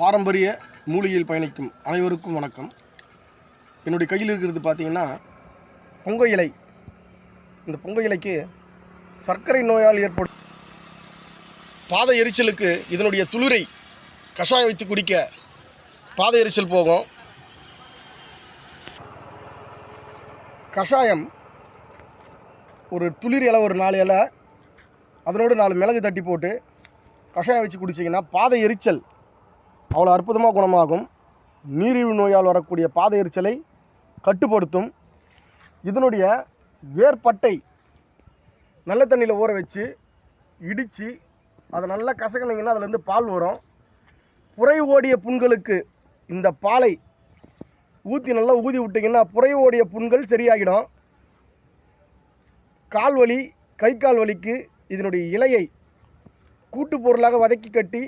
பாரம்பரிய மூலிகையில் பயணிக்கும் அனைவருக்கும் வணக்கம். என்னுடைய கையில் இருக்கிறது பார்த்தீங்கன்னா பொங்க இலை. இந்த பொங்க இலைக்கு சர்க்கரை நோயால் ஏற்படும் பாத எரிச்சலுக்கு இதனுடைய துளிரை கஷாயம் வைத்து குடிக்க பாத எரிச்சல் போகும். கஷாயம் ஒரு துளிர் இலை ஒரு நாலு இலை அதனோடு நாலு மிளகு தட்டி போட்டு கஷாயம் வச்சு குடிச்சிங்கன்னா பாத எரிச்சல் அவ்வளோ அற்புதமாக குணமாகும். நீரிழிவு நோயால் வரக்கூடிய பாத எரிச்சலை கட்டுப்படுத்தும். இதனுடைய வேர்பட்டை நல்ல தண்ணியில் ஊற வச்சு இடித்து அதை நல்லா கசக்கினீங்கன்னா அதுலேருந்து பால் வரும். புரை ஓடிய புண்களுக்கு இந்த பாலை ஊற்றி நல்லா ஊதி விட்டிங்கன்னா புரை ஓடிய புண்கள் சரியாகிடும். கால் வலி கை கால் வலிக்கு இதனுடைய இலையை கூட்டு பொருளாக வதக்கி கட்டி